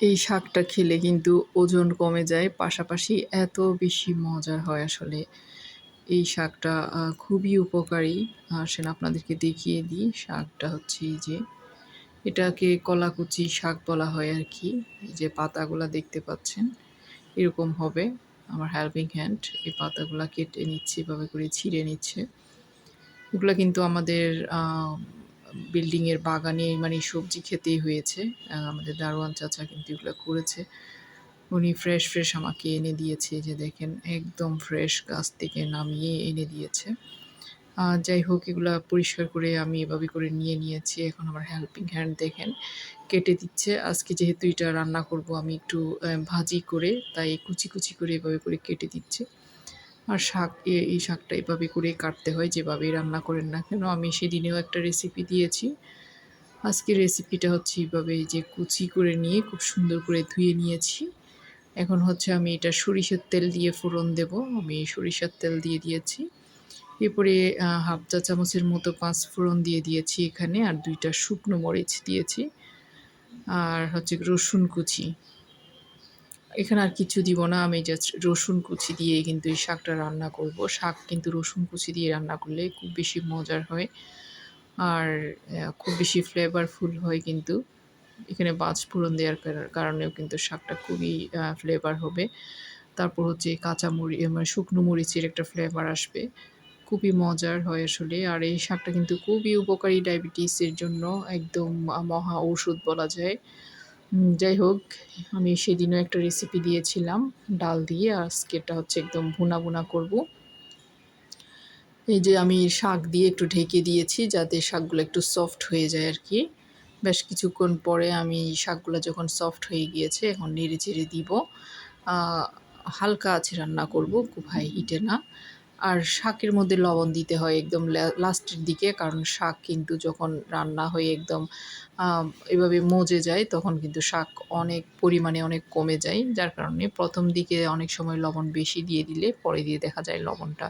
এই শাকটা খেলে কিন্তু ওজন কমে যায়, পাশাপাশি এত বেশি মজার হয় আসলে। এই শাকটা খুবই উপকারী। আসেন আপনাদেরকে দেখিয়ে দিই, শাকটা হচ্ছে এই যে, এটাকে কলাকুচি শাক বলা হয় আর কি। এই যে পাতাগুলো দেখতে পাচ্ছেন, এরকম হবে। আমার হেল্পিং হ্যান্ড এই পাতাগুলো কেটে নিচ্ছে, এভাবে করে ছিঁড়ে নিচ্ছে। এগুলো কিন্তু আমাদের বিল্ডিংয়ের বাগানে মানে সবজি খেতেই হয়েছে। আমাদের দারোয়ান চাচা কিন্তু এগুলো করেছে। উনি ফ্রেশ ফ্রেশ আমাকে এনে দিয়েছে যে দেখেন, একদম ফ্রেশ গাছ থেকে নামিয়ে এনে দিয়েছে। যাই হোক, এগুলা পরিষ্কার করে আমি এভাবে করে নিয়ে নিয়েছি। এখন আমার হেল্পিং হ্যান্ড দেখেন, কেটে দিচ্ছে। আজকে যেহেতু এটা রান্না করব, আমি একটু ভাজি করে, তাই কুচি কুচি করে এভাবে করে কেটে দিচ্ছি। আর শাক এই শাকটা এভাবে করে কাটতে হয়, যেভাবেই রান্না করেন না কেন, আমি সেদিনেও একটা রেসিপি দিয়েছি। আজকের রেসিপিটা হচ্ছে এইভাবে এই যে কুচি করে নিয়ে খুব সুন্দর করে ধুয়ে নিয়েছি। এখন হচ্ছে আমি এটা সরিষার তেল দিয়ে ফোড়ন দেব, আমি সরিষার তেল দিয়ে দিয়েছি। এরপরে হাফ চা চামচের মতো পাঁচ ফোড়ন দিয়ে দিয়েছি এখানে, আর দুইটা শুকনো মরিচ দিয়েছি। আর হচ্ছে রসুন কুচি। এখানে আর কিছু দিব না, আমি জাস্ট রসুন কুচি দিয়ে কিন্তু এই শাকটা রান্না করব। শাক কিন্তু রসুন কুচি দিয়ে রান্না করলে খুব বেশি মজার হয় আর খুব বেশি ফ্লেভারফুল হয় কিন্তু। এখানে পাঁচ ফোড়ন দেওয়ার কার- কারণেও কিন্তু শাকটা খুবই ফ্লেভার হবে। তারপর হচ্ছে কাঁচা মরি মানে শুকনো মরিচের একটা ফ্লেভার আসবে। খুবই মজার হয় আসলে। আর এই শাকটা কিন্তু খুবই উপকারী ডায়াবেটিসের জন্য। একদম মহা ঔষধ বলা যায়। যাই হোক, আমি সেদিনও একটা রেসিপি দিয়েছিলাম, ডাল দিয়ে আজকে এটা হচ্ছে একদম ভুনা ভুনা করব। এই যে আমি শাক দিয়ে একটু ঢেকে দিয়েছি, যাতে শাকগুলো একটু সফট হয়ে যায় আর কি। বেশ কিছুক্ষণ পরে আমি শাকগুলো যখন সফট হয়ে গিয়েছে, এখন নেড়ে চেড়ে দিব। হালকা আছে রান্না করব, খুব হাই হিটে না। আর শাকের মধ্যে লবণ দিতে হয় একদম লাস্টের দিকে, কারণ শাক কিন্তু যখন রান্না হয়ে একদম এভাবে মজে যায়, তখন কিন্তু শাক অনেক পরিমাণে অনেক কমে যায়। যার কারণে প্রথম দিকে অনেক সময় লবণ বেশি দিয়ে দিলে পরে দিয়ে দেখা যায় লবণটা,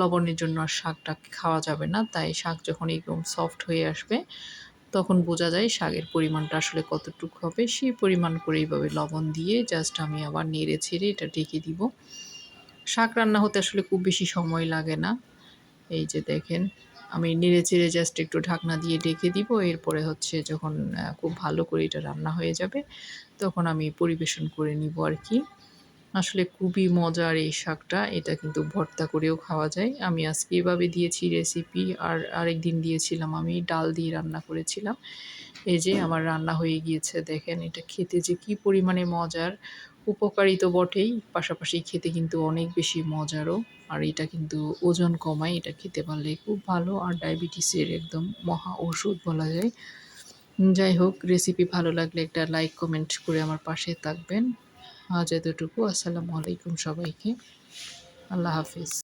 লবণের জন্য আর শাকটা খাওয়া যাবে না। তাই শাক যখন একদম সফট হয়ে আসবে, তখন বোঝা যায় শাকের পরিমাণটা আসলে কতটুকু হবে। সেই পরিমাণ করে এইভাবে লবণ দিয়ে জাস্ট আমি আবার নেড়ে ছেড়ে এটা ঢেকে দিব। শাক রান্না হতে আসলে খুব বেশি সময় লাগে না। এই যে দেখেন, আমি নেড়ে চেড়ে জাস্ট একটু ঢাকনা দিয়ে ডেকে দিব, এরপরে হচ্ছে যখন খুব ভালো করে এটা রান্না হয়ে যাবে, তখন আমি পরিবেশন করে নিব আর কি। আসলে খুবই মজার এই শাকটা, এটা কিন্তু ভর্তা করেও খাওয়া যায়। আমি আজকে এভাবে দিয়েছি রেসিপি আর আরেক দিন দিয়েছিলাম আমি, ডাল দিয়ে রান্না করেছিলাম। এই যে আমার রান্না হয়ে গিয়েছে, দেখেন এটা খেতে যে কি পরিমাণে মজার। উপকারী তো বটেই, পাশাপাশি খেতে কিন্তু অনেক বেশি মজারও। আর এটা কিন্তু ওজন কমায়, এটা খেতে পারলে খুব ভালো। আর ডায়াবেটিসের একদম মহা ওষুধ বলা যায়। যাই হোক রেসিপি ভালো লাগলে একটা লাইক কমেন্ট করে আমার পাশে থাকবেন। আজ এতটুকু, আসসালামু আলাইকুম সবাইকে। আল্লাহ হাফিজ।